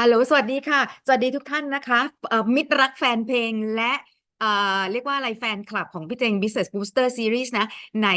ฮัลโหล สวัสดีค่ะ สวัสดีทุกท่านนะคะเอ่อมิตรรักแฟนเพลงและเอ่อเรียกว่าอะไรแฟนคลับของพี่เจง Business Booster Series นะ ไหน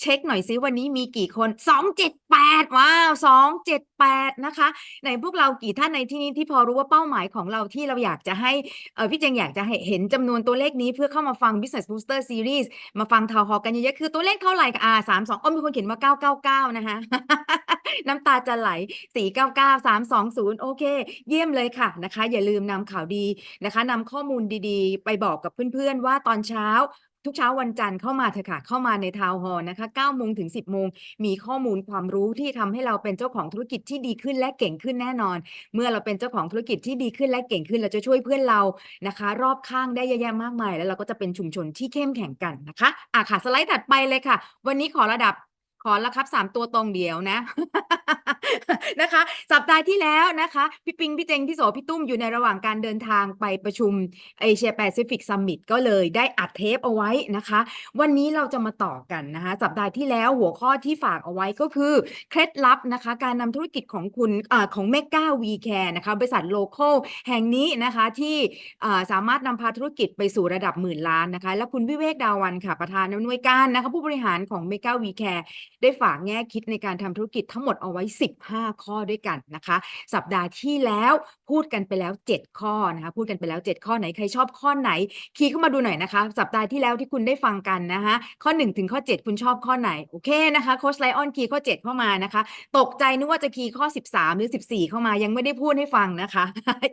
เช็คหน่อยซิวันนี้มีกี่คน 278 ว้าว 278 นะคะไหนพวกเรากี่ท่านในที่นี้ที่พอรู้ว่าเป้าหมายของเราที่เราอยากจะให้เออพี่เจงอยากจะให้เห็นจำนวนตัวเลขนี้เพื่อเข้ามาฟัง Business Booster Series มาฟังทาวฮอกันเยอะๆคือตัวเลขเท่าไหร่อ่า32อ้อมีคนเขียนว่า 999 นะคะน้ำตาจะไหล 499 320 โอเค เยี่ยมเลยค่ะนะคะ อย่าลืมนำข่าวดีนะคะนำข้อมูลดีๆ ไปบอกกับเพื่อนๆว่าตอนเช้า ทุกเช้าวันจันทร์เข้ามาเถอะค่ะ เข้ามาในทาวน์ฮอลล์นะคะ9โมงถึง 10โมงมีข้อมูลความรู้ที่ทำให้เราเป็นเจ้าของธุรกิจที่ดีขึ้นและเก่งขึ้นแน่นอน เมื่อเราเป็นเจ้าของธุรกิจที่ดีขึ้นและเก่งขึ้น เราจะช่วยเพื่อนเรานะคะ รอบข้างได้เยอะแยะมากมาย แล้วเราก็จะเป็นชุมชนที่เข้มแข็งกันนะคะอะค่ะสไลด์ถัดไปเลยค่ะ วันนี้ขอระดับ ขอล้วครับสามตัวตรงเดียวนะ นะคะ สัปดาห์ที่แล้วนะคะ พี่ปิง พี่เจง พี่โสพี่ตุ้มอยู่ในระหว่างการเดินทางไปประชุมเอเชียแปซิฟิกซัมมิตก็เลยได้อัดเทปเอาไว้นะคะ วันนี้เราจะมาต่อกันนะคะ สัปดาห์ที่แล้วหัวข้อที่ฝากเอาไว้ก็คือ เคล็ดลับนะคะ การนำธุรกิจของคุณอของเมกาวีแคร์นะคะ บริษัทโลเคอลแห่งนี้นะคะที่สามารถนำพาธุรกิจไปสู่ระดับหมื่นล้านนะคะ และคุณวิเวกดาวันค่ะประธานอำนวยการนะคะ ผู้บริหารของเมกาวีแคร์ ได้ฝากแง่คิดในการทำธุรกิจทั้งหมดเอาไว้ 15 ข้อด้วยกันนะคะ สัปดาห์ที่แล้วพูดกันไปแล้ว 7 ข้อนะคะพูดกันไปแล้ว 7 ข้อไหนใครชอบข้อไหน คีย์เข้ามาดูหน่อยนะคะ สัปดาห์ที่แล้วที่คุณได้ฟังกันนะคะข้อ 1 ถึงข้อ 7 คุณชอบข้อไหนโอเคนะคะโค้ชไลออนคีย์ข้อ 7 เข้ามานะคะ ตกใจนึกว่าจะคีย์ข้อ 13 หรือ 14 เข้ามายังไม่ได้พูดให้ฟังนะคะ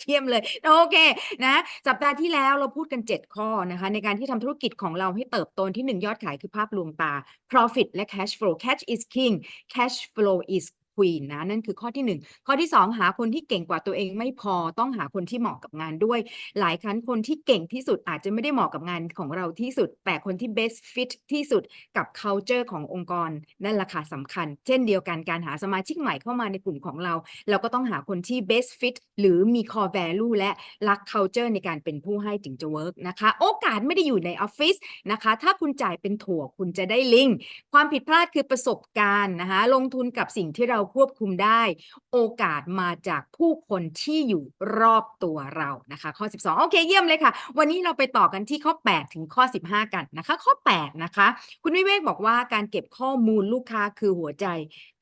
เยี่ยมเลยโอเคนะสัปดาห์ที่แล้วเราพูดกัน 7 ข้อนะคะ ในการที่ทำธุรกิจของเราให้เติบโตที่ 1 ยอดขายคือภาพลวงตา profit และ cash flow cash is king. Cash flow is queen นะนั่นคือข้อที่ 1 ข้อที่ 2 หาคนที่เก่งกว่าตัวเองไม่พอต้องหาคนที่เหมาะกับงานด้วย หลายครั้งคนที่เก่งที่สุดอาจจะไม่ได้เหมาะกับงานของเราที่สุด แต่คนที่ best fit ที่สุดกับ culture ขององค์กร นั่นแหละค่ะสำคัญ เช่นเดียวกันการหาสมาชิกใหม่เข้ามาในกลุ่มของเรา เราก็ต้องหาคนที่ best fit หรือมี core value และรัก culture ในการเป็นผู้ให้ถึงจะ work นะคะ โอกาสไม่ได้อยู่ในออฟฟิศนะคะ ถ้าคุณจ่ายเป็นถั่วคุณจะได้ลิงความผิดพลาดคือประสบการณ์นะคะลงทุนกับสิ่งที่เราควบคุมได้ โอกาสมาจากผู้คนที่อยู่รอบตัวเรานะคะ ข้อ 12 โอเคเยี่ยมเลยค่ะ วันนี้เราไปต่อกันที่ข้อ 8 ถึงข้อ 15 กันนะคะ ข้อ 8 นะคะ คุณวิเวกบอกว่าการเก็บข้อมูลลูกค้าคือหัวใจ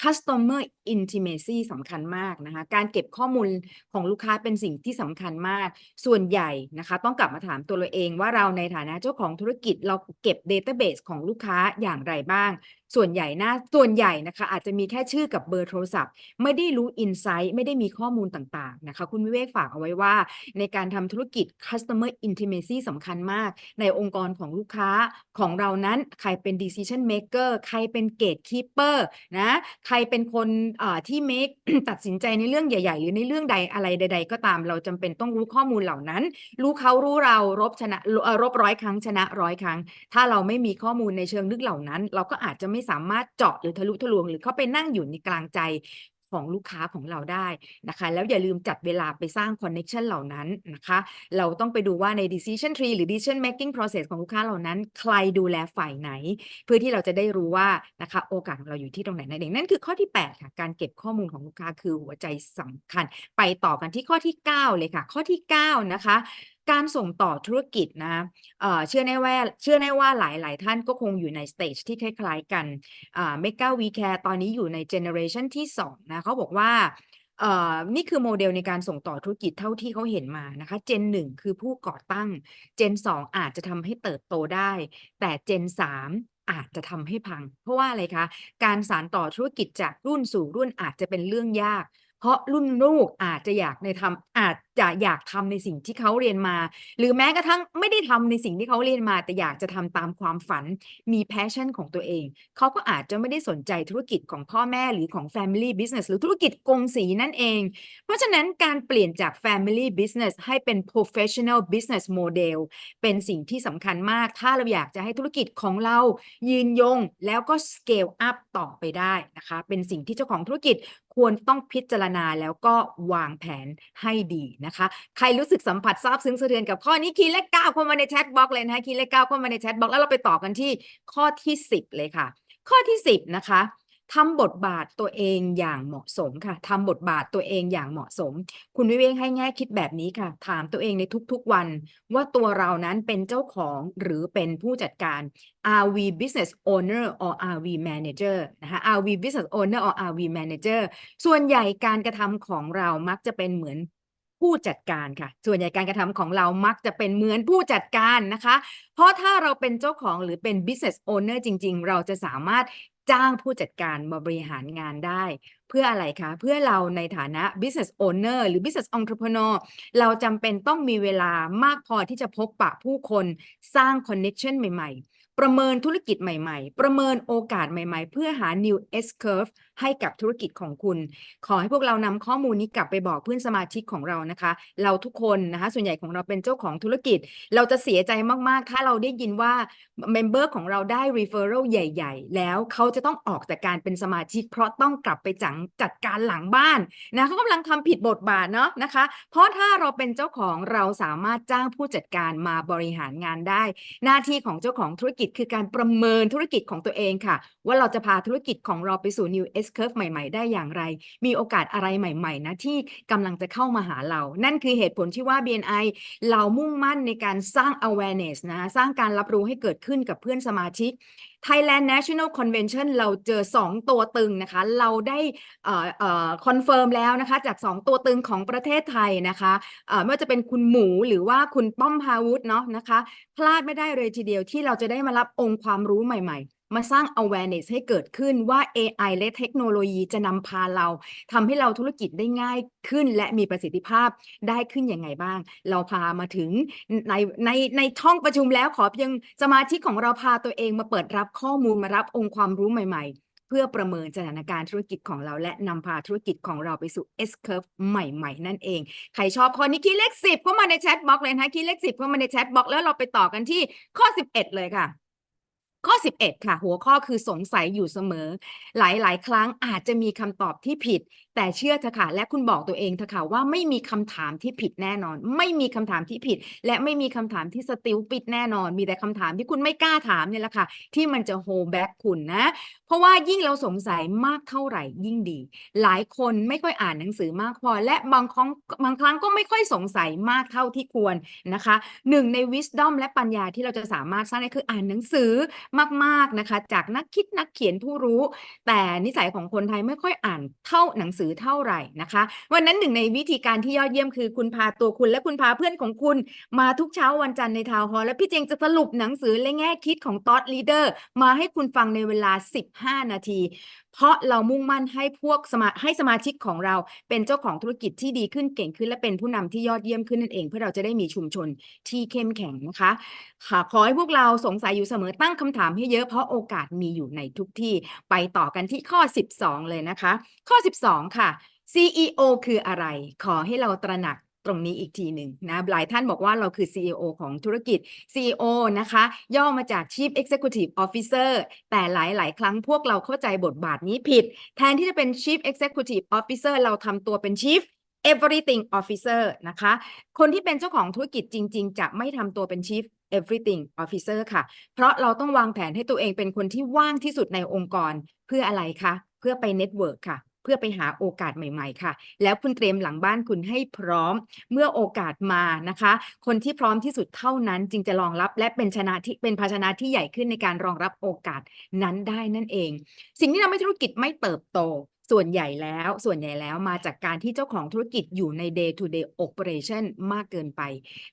customer intimacy สำคัญมากนะคะ การเก็บข้อมูลของลูกค้าเป็นสิ่งที่สำคัญมาก ส่วนใหญ่นะคะ ต้องกลับมาถามตัวเราเองว่าเราในฐานะเจ้าของธุรกิจเราเก็บ database ของลูกค้าอย่างไรบ้าง ส่วนใหญ่นะส่วนใหญ่นะคะ อาจจะมีแค่ชื่อกับเบอร์โทรศัพท์ ไม่ได้รู้ insight ไม่ได้มีข้อมูลต่างๆนะคะ คุณวิเวกฝากเอาไว้ว่า ในการทำธุรกิจ customer intimacy สำคัญมาก ในองค์กรของลูกค้าของเรานั้น ใครเป็น decision maker ใครเป็น gatekeeper นะใครเป็นคนที่ make ตัดสินใจในเรื่องใหญ่ ๆ หรือในเรื่องใดอะไรใด ๆ ก็ตามเราจำเป็นต้องรู้ข้อมูลเหล่านั้น รู้เขารู้เรารบชนะรบร้อยครั้งชนะร้อยครั้ง ถ้าเราไม่มีข้อมูลในเชิงลึกเหล่านั้น เราก็อาจจะไม่สามารถเจาะหรือทะลุทะลวง หรือเข้าไปนั่งอยู่ในกลางใจของลูกค้าของเราได้นะคะ แล้วอย่าลืมจัดเวลาไปสร้าง connection เหล่านั้นนะคะ เราต้องไปดูว่าใน decision tree หรือ decision making process ของลูกค้าเหล่านั้น ใครดูแลฝ่ายไหน เพื่อที่เราจะได้รู้ว่านะคะโอกาสของเราอยู่ที่ตรงไหนนั่นเองนั่นคือข้อที่ 8 ค่ะ การเก็บข้อมูลของลูกค้าคือหัวใจสำคัญ ไปต่อกันที่ข้อที่ 9 เลยค่ะ ข้อที่ 9 นะคะ การส่งต่อธุรกิจนะเชื่อแน่ว่าเชื่อแน่ว่าหลาย ๆ ท่านก็คงอยู่ในสเตจที่คล้าย ๆ กันอ่าเมกาวีแคร์ตอนนี้อยู่ในเจเนอเรชันที่2นะเขาบอกว่านี่คือโมเดลในการส่งต่อธุรกิจเท่าที่เขาเห็นมานะคะเจนหนึ่งคือผู้ก่อตั้งเจน2อาจจะทำให้เติบโตได้ แต่เจน3อาจจะทำให้พัง เพราะว่าอะไรคะ การสานต่อธุรกิจจากรุ่นสู่รุ่นอาจจะเป็นเรื่องยาก เพราะรุ่นลูกอาจจะอยากในทำอาจจะอยากทำในสิ่งที่เขาเรียนมา หรือแม้กระทั่งไม่ได้ทำในสิ่งที่เขาเรียนมา แต่อยากจะทำตามความฝันมี passion ของตัวเอง เขาก็อาจจะไม่ได้สนใจธุรกิจของพ่อแม่หรือของ family business หรือธุรกิจกงสีนั่นเอง เพราะฉะนั้นการเปลี่ยนจาก family business ให้เป็น professional business model เป็นสิ่งที่สำคัญมาก ถ้าเราอยากจะให้ธุรกิจของเรายืนยงแล้วก็ scale up ต่อไปได้นะคะ เป็นสิ่งที่เจ้าของธุรกิจ ควรต้องพิจารณาแล้วก็วางแผนให้ดีนะคะ ใครรู้สึกสัมผัสซาบซึ้งสะเทือนกับข้อนี้คีย์เลขเก้าเข้ามาในแชทบล็อกเลยนะคะคีย์เลขเก้าเข้ามาในแชทบล็อกแล้วเราไปต่อกันที่ข้อที่10เลยค่ะ ข้อที่10นะคะ ทำบทบาทตัวเองอย่างเหมาะสมค่ะทำบทบาทตัวเองอย่างเหมาะสม คุณวิเวกให้แง่คิดแบบนี้ค่ะ ถามตัวเองในทุกๆวัน ว่าตัวเรานั้นเป็นเจ้าของหรือเป็นผู้จัดการ are we business owner or are we manager นะคะ are we business owner or are we manager ส่วนใหญ่การกระทำของเรามักจะเป็นเหมือนผู้จัดการค่ะ ส่วนใหญ่การกระทำของเรามักจะเป็นเหมือนผู้จัดการนะคะ เพราะถ้าเราเป็นเจ้าของหรือเป็น business owner จริง ๆ เราจะสามารถ จ้างผู้จัดการมาบริหารงานได้เพื่ออะไรคะ เพื่อเราในฐานะ business owner หรือ business entrepreneur เราจำเป็นต้องมีเวลามากพอที่จะพบปะผู้คนสร้าง connection ใหม่ ๆประเมินธุรกิจใหม่ๆ ประเมินโอกาสใหม่ๆ เพื่อหา new S curve ให้กับธุรกิจของคุณ ขอให้พวกเรานำข้อมูลนี้กลับไปบอกเพื่อนสมาชิกของเรานะคะ เราทุกคนนะคะ ส่วนใหญ่ของเราเป็นเจ้าของธุรกิจ เราจะเสียใจมากๆ ถ้าเราได้ยินว่าเมมเบอร์ของเราได้ referral ใหญ่ ๆ แล้วเขาจะต้องออกจากการเป็นสมาชิก เพราะต้องกลับไปจังจัดการหลังบ้านนะเขากำลังทำผิดบทบาทเนาะนะคะ เพราะถ้าเราเป็นเจ้าของเราสามารถจ้างผู้จัดการมาบริหารงานได้ หน้าที่ของเจ้าของธุรกิจคือการประเมินธุรกิจของตัวเองค่ะ ว่าเราจะพาธุรกิจของเราไปสู่ new S curve ใหม่ ๆ ได้อย่างไร มีโอกาสอะไรใหม่ ๆ นะที่กำลังจะเข้ามาหาเรา นั่นคือเหตุผลที่ว่า BNI เรามุ่งมั่นในการสร้าง awareness นะสร้างการรับรู้ให้เกิดขึ้นกับเพื่อนสมาชิก Thailand National Convention เราเจอ 2 ตัวตึงนะคะ เราได้คอนเฟิร์มแล้วนะคะ จาก 2 ตัวตึงของประเทศไทยนะคะไม่ว่าจะเป็นคุณหมูหรือว่าคุณป้อมพาวุฒิเนาะนะคะ พลาดไม่ได้เลยทีเดียวที่เราจะได้มารับองค์ความรู้ใหม่ ๆ มาสร้าง awareness ให้เกิดขึ้นว่า AI และเทคโนโลยีจะนำพาเราทำให้เราธุรกิจได้ง่ายขึ้น และมีประสิทธิภาพได้ขึ้นอยังไงบ้าง เราพามาถึงในในในห้องประชุมแล้วขอเพียงสมาชิกของเราพาตัวเองมาเปิดรับข้อมูลมารับองค์ความรู้ใหม่ๆ เพื่อประเมินสถานการณ์ธุรกิจของเราและนำพาธุรกิจของเราไปสู่ S curve ใหม่ ๆ นั่นเอง ใครชอบข้อนี้คีย์เลขสิบเข้ามาในแชทบ็อกเลยนะคะคีย์เลขสิบเข้ามาในแชทบ็อกแล้วเราไปต่อกันที่ข้อ 11 เลยค่ะ ข้อ 11 ค่ะ หัวข้อคือสงสัยอยู่เสมอ หลาย ๆ ครั้งอาจจะมีคำตอบที่ผิด แต่เชื่อเถอะค่ะ และคุณบอกตัวเองเถอะค่ะว่าไม่มีคำถามที่ผิดแน่นอน ไม่มีคำถามที่ผิด และไม่มีคำถามที่สติลปิดแน่นอน มีแต่คำถามที่คุณไม่กล้าถามเนี่ยแหละค่ะ ที่มันจะโฮแบ็กคุณนะ เพราะว่ายิ่งเราสงสัยมากเท่าไหร่ยิ่งดี หลายคนไม่ค่อยอ่านหนังสือมากพอ และบางครั้งบางครั้งก็ไม่ค่อยสงสัยมากเท่าที่ควรนะคะหนึ่งใน wisdom และปัญญาที่เราจะสามารถสร้างได้คืออ่านหนังสือมาก ๆนะคะ จากนักคิดนักเขียนผู้รู้ แต่นิสัยของคนไทยไม่ค่อยอ่านเท่าหนังสือเท่าไหร่นะคะ วันนั้นหนึ่งในวิธีการที่ยอดเยี่ยมคือคุณพาตัวคุณและคุณพาเพื่อนของคุณ มาทุกเช้าวันจันทร์ในทาวน์ฮอลล์และพี่เจงจะสรุปหนังสือและแง่คิดของท็อตลีเดอร์มาให้คุณฟังในเวลา 15 นาที เพราะเรามุ่งมั่นให้พวกสมาให้สมาชิกของเราเป็นเจ้าของธุรกิจที่ดีขึ้นเก่งขึ้น และเป็นผู้นำที่ยอดเยี่ยมขึ้นนั่นเอง เพื่อเราจะได้มีชุมชนที่เข้มแข็งนะคะ ค่ะขอให้พวกเราสงสัยอยู่เสมอตั้งคำถามให้เยอะเพราะโอกาสมีอยู่ในทุกที่ไปต่อกันที่ข้อ 12 เลยนะคะ ข้อ 12 ค่ะ CEO คืออะไร ขอให้เราตระหนัก ตรงนี้อีกทีหนึ่งนะหลายท่านบอกว่าเราคือ CEO ของธุรกิจ CEO นะคะ ย่อมาจาก Chief Executive Officer แต่หลาย ๆ ครั้งพวกเราเข้าใจบทบาทนี้ผิด แทนที่จะเป็น Chief Executive Officer เราทำตัวเป็น Chief Everything Officer นะคะ คนที่เป็นเจ้าของธุรกิจจริง ๆ จะไม่ทำตัวเป็น Chief Everything Officer ค่ะ เพราะเราต้องวางแผนให้ตัวเองเป็นคนที่ว่างที่สุดในองค์กรเพื่ออะไรคะ เพื่อไปเน็ตเวิร์กค่ะ เพื่อไปหาโอกาสใหม่ ๆ ค่ะ แล้วคุณเตรียมหลังบ้านคุณให้พร้อมเมื่อโอกาสมานะคะ คนที่พร้อมที่สุดเท่านั้นจึงจะรองรับและเป็นชนะที่เป็นภาชนะที่ใหญ่ขึ้นในการรองรับโอกาสนั้นได้นั่นเอง สิ่งที่ทำให้ธุรกิจไม่เติบโต ส่วนใหญ่แล้วส่วนใหญ่แล้วมาจากการที่เจ้าของธุรกิจอยู่ใน day to day operation มากเกินไป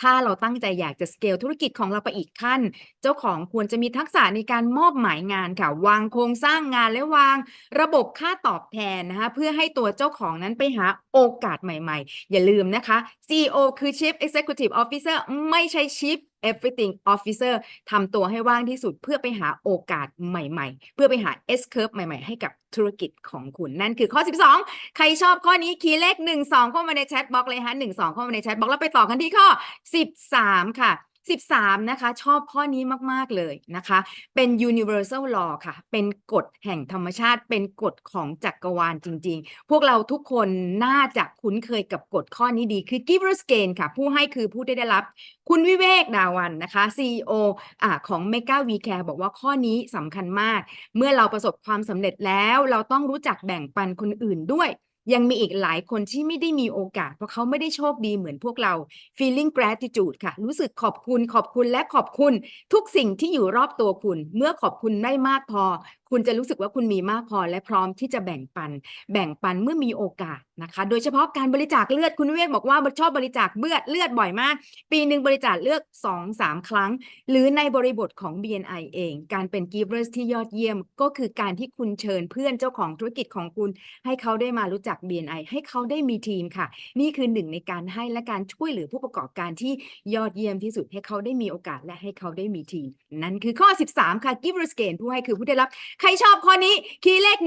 ถ้าเราตั้งใจอยากจะ scale ธุรกิจของเราไปอีกขั้น เจ้าของควรจะมีทักษะในการมอบหมายงานค่ะ วางโครงสร้างงานและวางระบบค่าตอบแทนนะคะเพื่อให้ตัวเจ้าของนั้นไปหาโอกาสใหม่ๆ อย่าลืมนะคะ CEO คือ Chief Executive Officer ไม่ใช่ Chief Everything Officer ทำตัวให้ว่างที่สุดเพื่อไปหาโอกาสใหม่ๆ เพื่อไปหา S curve ใหม่ๆ ให้กับธุรกิจของคุณนั่นคือข้อ 12 ใครชอบข้อนี้คีย์เลข 1 2 เข้ามาในแชทบ็อกเลยฮะ1 2 เข้ามาในแชทบ็อกแล้วไปต่อกันที่ข้อ 13 ค่ะ 13 นะคะ ชอบข้อนี้มาก ๆ เลยนะคะ เป็น universal law ค่ะ เป็นกฎแห่งธรรมชาติ เป็นกฎของจักรวาลจริง ๆ พวกเราทุกคนน่าจะคุ้นเคยกับกฎข้อนี้ดีคือ giver's gain ค่ะ ผู้ให้คือผู้ได้รับ คุณวิเวกดาวันนะคะ CEO อ่าของ Mega V Care บอกว่าข้อนี้สำคัญมาก เมื่อเราประสบความสำเร็จแล้ว เราต้องรู้จักแบ่งปันคนอื่นด้วย ยังมีอีกหลายคนที่ไม่ได้มีโอกาส เพราะเขาไม่ได้โชคดีเหมือนพวกเรา feeling gratitude ค่ะ รู้สึกขอบคุณขอบคุณและขอบคุณ ทุกสิ่งที่อยู่รอบตัวคุณ เมื่อขอบคุณได้มากพอคุณจะรู้สึกว่าคุณมีมากพอและพร้อมที่จะแบ่งปัน แบ่งปันเมื่อมีโอกาสนะคะ โดยเฉพาะการบริจาคเลือดคุณวิเวกบอกว่าชอบบริจาคเลือดเลือดบ่อยมาก ปีหนึ่งบริจาคเลือด2-3ครั้ง หรือในบริบทของ BNI เอง การเป็น givers ที่ยอดเยี่ยม ก็คือการที่คุณเชิญเพื่อนเจ้าของธุรกิจของคุณ ให้เขาได้มารู้จัก BNI ให้เขาได้มีทีมค่ะ นี่คือหนึ่งในการให้และการช่วยเหลือผู้ประกอบการที่ยอดเยี่ยมที่สุดให้เขาได้มีโอกาสและให้เขาได้มีทีม นั่นคือข้อ 13 ค่ะ givers gain ผู้ให้คือผู้ได้รับใครชอบข้อนี้คีย์เลข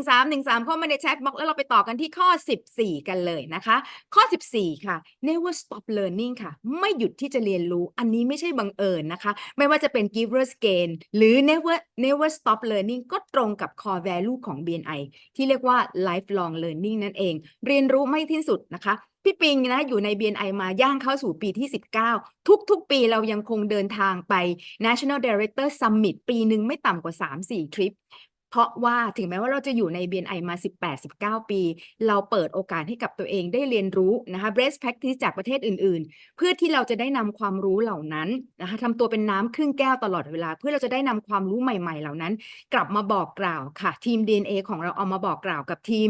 131313เข้ามาในแชทบ็อกแล้วเราไปต่อกันที่ข้อ 14 กันเลยนะคะ ข้อ 14 ค่ะ never stop learning ค่ะ ไม่หยุดที่จะเรียนรู้ อันนี้ไม่ใช่บังเอิญนะคะ ไม่ว่าจะเป็น givers gain หรือ never never stop learning ก็ตรงกับ core value ของ BNI ที่เรียกว่า lifelong learning นั่นเอง เรียนรู้ไม่ที่สุดนะคะ พี่ปิงนะอยู่ใน BNI มาย่างเข้าสู่ปีที่ 19 ทุกๆ ปีเรายังคงเดินทางไป National Director Summit ปีหนึ่งไม่ต่ำกว่า 3-4 ทริป เพราะว่าถึงแม้ว่าเราจะอยู่ใน BNI มา 18-19 ปี เราเปิดโอกาสให้กับตัวเองได้เรียนรู้นะคะ best practice จากประเทศอื่น ๆ เพื่อที่เราจะได้นำความรู้เหล่านั้นนะคะทำตัวเป็นน้ำครึ่งแก้วตลอดเวลา เพื่อเราจะได้นำความรู้ใหม่ ๆ เหล่านั้น กลับมาบอกกล่าวค่ะ ทีม DNA ของเราเอามาบอกกล่าวกับทีม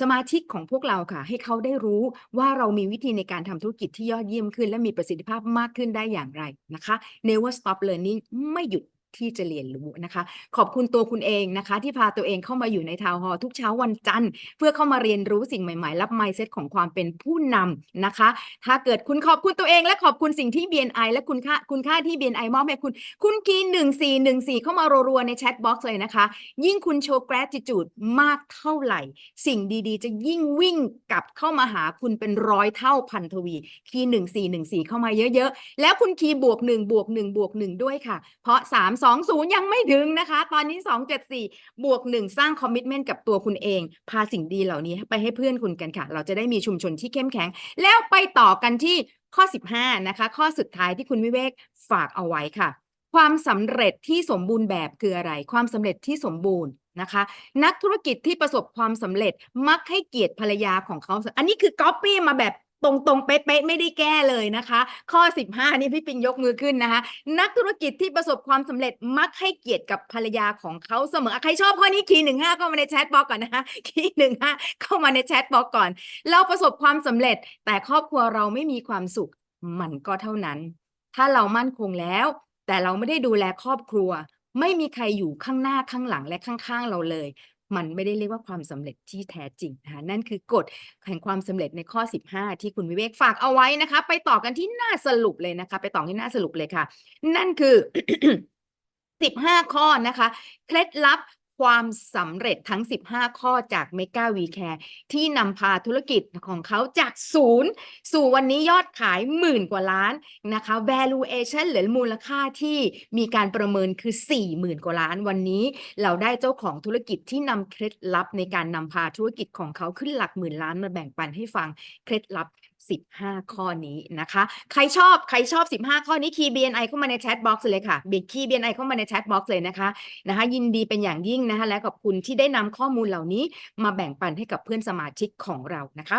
สมาชิกของพวกเราค่ะ ให้เขาได้รู้ว่าเรามีวิธีในการทำธุรกิจที่ยอดเยี่ยมขึ้น และมีประสิทธิภาพมากขึ้นได้อย่างไรนะคะ never stop learning ไม่หยุด ที่จะเรียนรู้นะคะ ขอบคุณตัวคุณเองนะคะ ที่พาตัวเองเข้ามาอยู่ในทาวน์ฮอลล์ทุกเช้าวันจันทร์ เพื่อเข้ามาเรียนรู้สิ่งใหม่ๆ รับ mindset ของความเป็นผู้นำนะคะ ถ้าเกิดคุณขอบคุณตัวเองและขอบคุณสิ่งที่ BNI และคุณค่าคุณค่าที่ BNI มอบให้คุณ คุณคีย์1414เข้ามารัวๆในแชทบ็อกซ์เลยนะคะ ยิ่งคุณโชว์ gratitude มากเท่าไหร่ สิ่งดีๆ จะยิ่งวิ่งกลับเข้ามาหาคุณเป็นร้อยเท่าพันทวี คีย์1414เข้ามาเยอะๆ แล้วคุณคีบวก1บวก1บวก1ด้วยค่ะ เพราะ20 ยังไม่ถึงนะคะ ตอนนี้ 274 บวก 1 สร้างคอมมิ t เมนต์กับตัวคุณเอง พาสิ่งดีเหล่านี้ไปให้เพื่อนคุณกันค่ะ เราจะได้มีชุมชนที่เข้มแข็ง แล้วไปต่อกันที่ข้อ 15 นะคะ ข้อสุดท้ายที่คุณวิเวกฝากเอาไว้ค่ะ ความสำเร็จที่สมบูรณ์แบบคืออะไร ความสำเร็จที่สมบูรณ์นะคะ นักธุรกิจที่ประสบความสำเร็จมักให้เกียรติภรรยาของเขา อันนี้คือก๊อปปี้มาแบบ ตรงๆเป๊ะๆไม่ได้แก้เลยนะคะ ข้อ 15 นี่พี่ปิงยกมือขึ้นนะคะ นักธุรกิจที่ประสบความสำเร็จมักให้เกียรติกับภรรยาของเขาเสมอ ใครชอบข้อนี้คีหนึ่งห้าเข้ามาในแชทบ็อกก่อนนะคะคีหนึ่งห้าเข้ามาในแชทบ็อกก่อน เราประสบความสำเร็จ แต่ครอบครัวเราไม่มีความสุข มันก็เท่านั้น ถ้าเรามั่นคงแล้ว แต่เราไม่ได้ดูแลครอบครัว ไม่มีใครอยู่ข้างหน้าข้างหลังและข้างๆเราเลย มันไม่ได้เรียกว่าความสำเร็จที่แท้จริงนะคะนั่นคือกฎแห่งความสำเร็จในข้อ 15 ที่คุณวิเวกฝากเอาไว้นะคะ ไปต่อกันที่หน้าสรุปเลยนะคะ ไปต่อที่หน้าสรุปเลยค่ะ นั่นคือ 15 ข้อนะคะ เคล็ดลับ ความสำเร็จทั้ง 15 ข้อจาก Mega V Care ที่นำพาธุรกิจของเขาจากศูนย์สู่วันนี้ยอดขายหมื่นกว่าล้านนะคะ valuation หรือมูลค่าที่มีการประเมินคือ 40,000 กว่าล้านวันนี้ เราได้เจ้าของธุรกิจที่นำเคล็ดลับในการนำพาธุรกิจของเขาขึ้นหลักหมื่นล้านมาแบ่งปันให้ฟังเคล็ดลับ 15 ข้อนี้นะคะ ใครชอบใครชอบ 15 ข้อนี้คีย์ BNI เข้ามาในแชทบ็อกซ์เลยค่ะบิคีย์ BNI เข้ามาในแชทบ็อกซ์เลยนะคะนะคะ ยินดีเป็นอย่างยิ่งนะคะ และขอบคุณที่ได้นำข้อมูลเหล่านี้ มาแบ่งปันให้กับเพื่อนสมาชิกของเรานะคะ